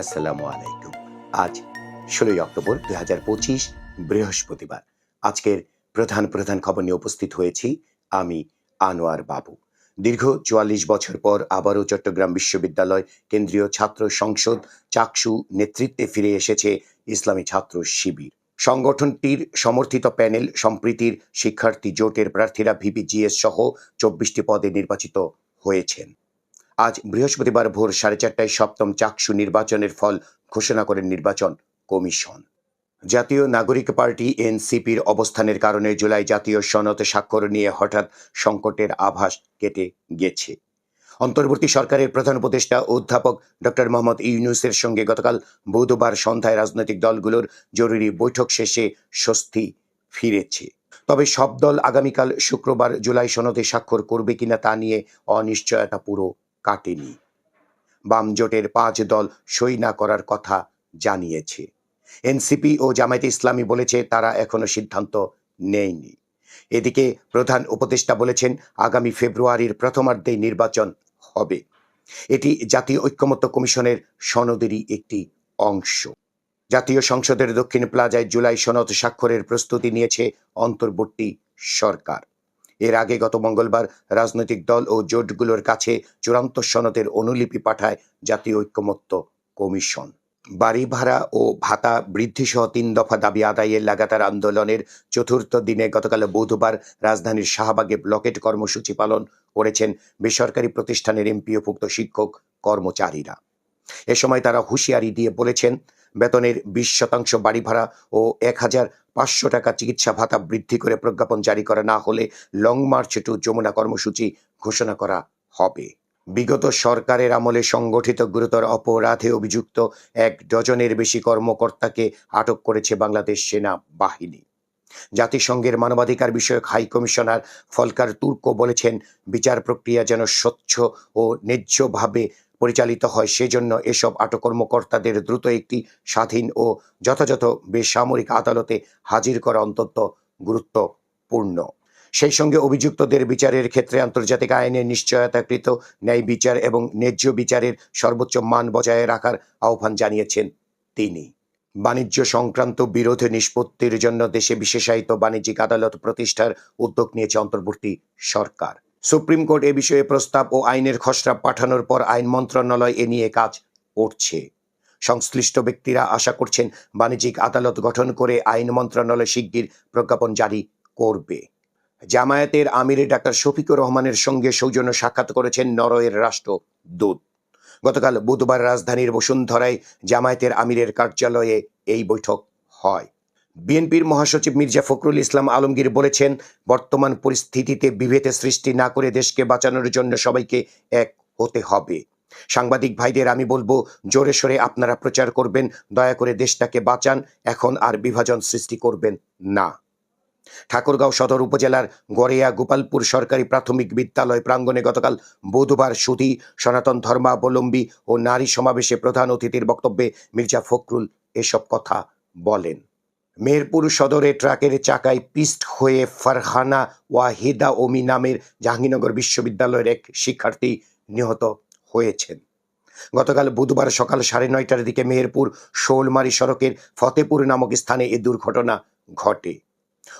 আসসালামু আলাইকুম। আজ ষোলোই অক্টোবর দুই হাজার পঁচিশ বৃহস্পতিবার। আজকের প্রধান প্রধান খবর নিয়ে উপস্থিত হয়েছি আমি, আনোয়ার বাবু। দীর্ঘ চুয়াল্লিশ বছর পর আবারও চট্টগ্রাম বিশ্ববিদ্যালয় কেন্দ্রীয় ছাত্র সংসদ চাকসু নেতৃত্বে ফিরে এসেছে ইসলামী ছাত্র শিবির। সংগঠনটির সমর্থিত প্যানেল সম্প্রীতির শিক্ষার্থী জোটের প্রার্থীরা ভিপিজিএস সহ চব্বিশটি পদে নির্বাচিত হয়েছেন। আজ বৃহস্পতিবার ভোর সাড়ে চারটায় সপ্তম চাকসু নির্বাচনের ফল ঘোষণা করেন নির্বাচন কমিশন। জাতীয় নাগরিক পার্টি এনসিপির অবস্থানের কারণে জুলাই জাতীয় সনদ স্বাক্ষর নিয়ে হঠাৎ সংকটের আভাস কেটে গেছে। অন্তর্বর্তী সরকারের প্রধান উপদেষ্টা অধ্যাপক ডক্টর মোহাম্মদ ইউনুসের সঙ্গে গতকাল বুধবার সন্ধ্যায় রাজনৈতিক দলগুলোর জরুরি বৈঠক শেষে স্বস্তি ফিরেছে। তবে সব দল আগামীকাল শুক্রবার জুলাই সনদে স্বাক্ষর করবে কিনা তা নিয়ে অনিশ্চয়তা পুরো কাটেনি। বাম জোটের পাঁচ দল সই না করার কথা জানিয়েছে। এনসিপি ও জামায়াতে ইসলামী বলেছে তারা এখনও সিদ্ধান্ত নেয়নি। এদিকে প্রধান উপদেষ্টা বলেছেন, আগামী ফেব্রুয়ারির প্রথমার্ধেই নির্বাচন হবে। এটি জাতীয় ঐক্যমত্য কমিশনের সনদেরই একটি অংশ। জাতীয় সংসদের দক্ষিণ প্লাজায় জুলাই সনদ স্বাক্ষরের প্রস্তুতি নিয়েছে অন্তর্বর্তী সরকার। এর আগে গত মঙ্গলবার রাজনৈতিক দল ও জোটগুলোর কাছে চূড়ান্ত সনদের অনুলিপি পাঠায় জাতীয় ঐক্যমত্য কমিশন। বাড়ি ভাড়া ও ভাতা বৃদ্ধি সহ তিন দফা দাবি আদায়ের লাগাতার আন্দোলনের চতুর্থ দিনে গতকাল বুধবার রাজধানীর শাহবাগে ব্লকেট কর্মসূচি পালন করেছেন বেসরকারি প্রতিষ্ঠানের এমপিওভুক্ত শিক্ষক কর্মচারীরা। এ সময় তারা হুঁশিয়ারি দিয়ে বলেছেন, বেতনের বিশ শতাংশ বাড়ি ভাড়া ও এক হাজার পাঁচশো টাকা চিকিৎসা ভাতা বৃদ্ধি করে প্রজ্ঞাপন জারি করা না হলে লং মার্চ টু যমুনা কর্মসূচি ঘোষণা করা হবে। বিগত সরকারের আমলে সংগঠিত গুরুতর অপরাধে অভিযুক্ত এক ডজনের বেশি কর্মকর্তাকে আটক করেছে বাংলাদেশ সেনা বাহিনী। জাতিসংঘের মানবাধিকার বিষয়ক হাই কমিশনার ফলকার তুর্ক বলেছেন, বিচার প্রক্রিয়া যেন স্বচ্ছ ও ন্যায্যভাবে পরিচালিত হয়, সেজন্য এসব আটক কর্মকর্তাদের দ্রুত একটি স্বাধীন ও যথাযথ বেসামরিক আদালতে হাজির করা অন্তত গুরুত্বপূর্ণ। সেই সঙ্গে অভিযুক্তদের বিচারের ক্ষেত্রে আন্তর্জাতিক আইনের নিশ্চয়তাকৃত ন্যায় বিচার এবং ন্যায্য বিচারের সর্বোচ্চ মান বজায় রাখার আহ্বান জানিয়েছেন তিনি। বাণিজ্য সংক্রান্ত বিরোধ নিষ্পত্তির জন্য দেশে বিশেষায়িত বাণিজ্যিক আদালত প্রতিষ্ঠার উদ্যোগ নিয়েছে অন্তর্বর্তী সরকার। সুপ্রিম কোর্ট এ বিষয়ে প্রস্তাব ও আইনের খসড়া পাঠানোর পর আইন মন্ত্রণালয় এ নিয়ে কাজ করছে। সংশ্লিষ্ট ব্যক্তিরা আশা করছেন বাণিজ্যিক আদালত গঠন করে আইন মন্ত্রণালয় শিগগির প্রজ্ঞাপন জারি করবে। জামায়াতের আমির ডাক্তার শফিকুর রহমানের সঙ্গে সৌজন্য সাক্ষাৎ করেছেন নরওয়ের রাষ্ট্রদূত গতকাল বুধবার রাজধানীর বসুন্ধরায় জামায়াতের আমিরের কার্যালয়ে এই বৈঠক হয়। বিএনপির মহাসচিব মির্জা ফখরুল ইসলাম আলমগীর বলেছেন, বর্তমান পরিস্থিতিতে বিভেদ সৃষ্টি না করে দেশকে বাঁচানোর জন্য সবাইকে এক হতে হবে। সাংবাদিক ভাইদের আমি বলব, জোরে সোরে আপনারা প্রচার করবেন, দয়া করে দেশটাকে বাঁচান, এখন আর বিভাজন সৃষ্টি করবেন না। ঠাকুরগাঁও সদর উপজেলার গড়িয়া গোপালপুর সরকারি প্রাথমিক বিদ্যালয় প্রাঙ্গণে গতকাল বুধবার সুধী, সনাতন ধর্মাবলম্বী ও নারী সমাবেশে প্রধান অতিথির বক্তব্যে মির্জা ফখরুল এসব কথা বলেন। মেহেরপুর সদরে ট্রাকের চাকায় পিস্ট হয়ে ফারহানা ওয়াহিদা ওমি নামের জাহাঙ্গীরনগর বিশ্ববিদ্যালয়ের এক শিক্ষার্থী নিহত হয়েছেন। গতকাল বুধবার সকাল সাড়ে নয়টার দিকে মেহেরপুর শোলমারি সড়কের ফতেপুর নামক স্থানে এ দুর্ঘটনা ঘটে।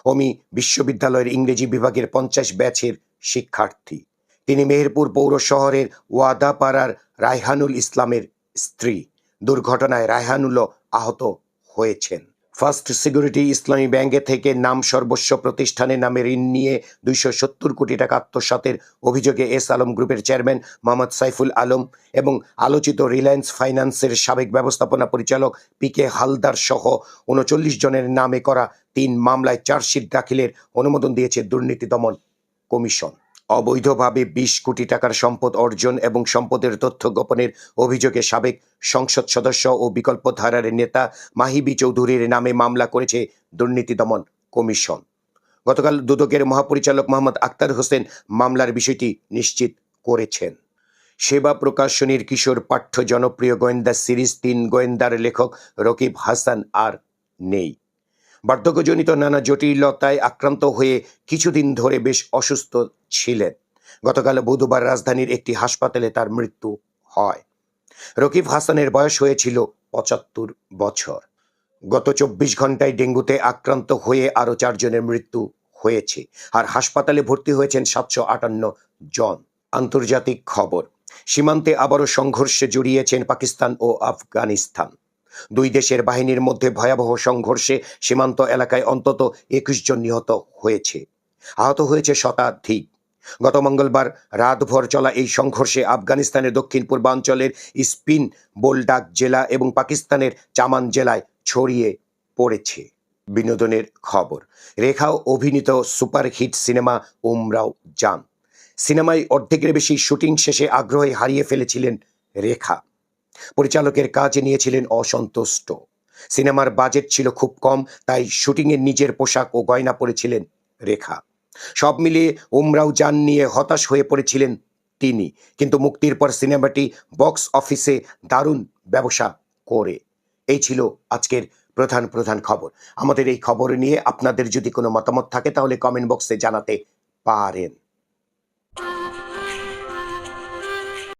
অমি বিশ্ববিদ্যালয়ের ইংরেজি বিভাগের পঞ্চাশ ব্যাচের শিক্ষার্থী। তিনি মেহেরপুর পৌর শহরের ওয়াদাপাড়ার রায়হানুল ইসলামের স্ত্রী। দুর্ঘটনায় রায়হানুলও আহত হয়েছেন। ফার্স্ট সিকিউরিটি ইসলামী ব্যাংকে থেকে নাম সর্বস্ব প্রতিষ্ঠানের নামে ঋণ নিয়ে দুইশো সত্তর কোটি টাকা আত্মসাতের অভিযোগে এস আলম গ্রুপের চেয়ারম্যান মোহাম্মদ সাইফুল আলম এবং আলোচিত রিলায়েন্স ফাইন্যান্সের সাবেক ব্যবস্থাপনা পরিচালক পি কে হালদার সহ উনচল্লিশ জনের নামে করা তিন মামলায় চার্জশিট দাখিলের অনুমোদন দিয়েছে দুর্নীতি দমন কমিশন। অবৈধভাবে বিশ কোটি টাকার সম্পদ অর্জন এবং সম্পদের তথ্য গোপনের অভিযোগে সাবেক সংসদ সদস্য ও বিকল্প ধারার নেতা মাহিবি চৌধুরীর নামে মামলা করেছে দুর্নীতি দমন কমিশন। গতকাল দুদকের মহাপরিচালক মোহাম্মদ আক্তার হোসেন মামলার বিষয়টি নিশ্চিত করেছেন। সেবা প্রকাশনীর কিশোর পাঠ্য জনপ্রিয় গোয়েন্দা সিরিজ তিন গোয়েন্দার লেখক রকিব হাসান আর নেই। বার্ধক্যজনিত নানা জটিলতায় আক্রান্ত হয়ে কিছুদিন ধরে বেশ অসুস্থ ছিলেন। গতকাল বুধবার রাজধানীর একটি হাসপাতালে তার মৃত্যু হয়। রকিব হাসানের বয়স হয়েছিল পঁচাত্তর বছর। গত চব্বিশ ঘন্টায় ডেঙ্গুতে আক্রান্ত হয়ে আরও চারজনের মৃত্যু হয়েছে আর হাসপাতালে ভর্তি হয়েছেন সাতশো আটান্ন জন। আন্তর্জাতিক খবর, সীমান্তে আবারও সংঘর্ষে জড়িয়েছেন পাকিস্তান ও আফগানিস্তান। দুই দেশের বাহিনীর মধ্যে ভয়াবহ সংঘর্ষে সীমান্ত এলাকায় অন্তত একুশ জন নিহত হয়েছে। আহত হয়েছে শতাধিক। গত মঙ্গলবার রাতভর চলা এই সংঘর্ষে আফগানিস্তানের দক্ষিণ পূর্বাঞ্চলের স্পিন, বোলডাক জেলা এবং পাকিস্তানের চামান জেলায় ছড়িয়ে পড়েছে। বিনোদনের খবর রেখাও অভিনীত সুপারহিট সিনেমা উমরাও জান সিনেমায় অর্ধেকের বেশি শুটিং শেষে আগ্রহে হারিয়ে ফেলেছিলেন রেখা। পরিচালকের কাজে নিয়েছিলেন অসন্তুষ্ট। সিনেমার বাজেট ছিল খুব কম, তাই শুটিংয়ের নিজের পোশাক ও গয়না পরেছিলেন রেখা। সব মিলিয়ে উমরাও যান নিয়ে হতাশ হয়ে পড়েছিলেন তিনি। কিন্তু মুক্তির পর সিনেমাটি বক্স অফিসে দারুণ ব্যবসা করে। এই ছিল আজকের প্রধান প্রধান খবর। আমাদের এই খবর নিয়ে আপনাদের যদি কোনো মতামত থাকে তাহলে কমেন্ট বক্সে জানাতে পারেন।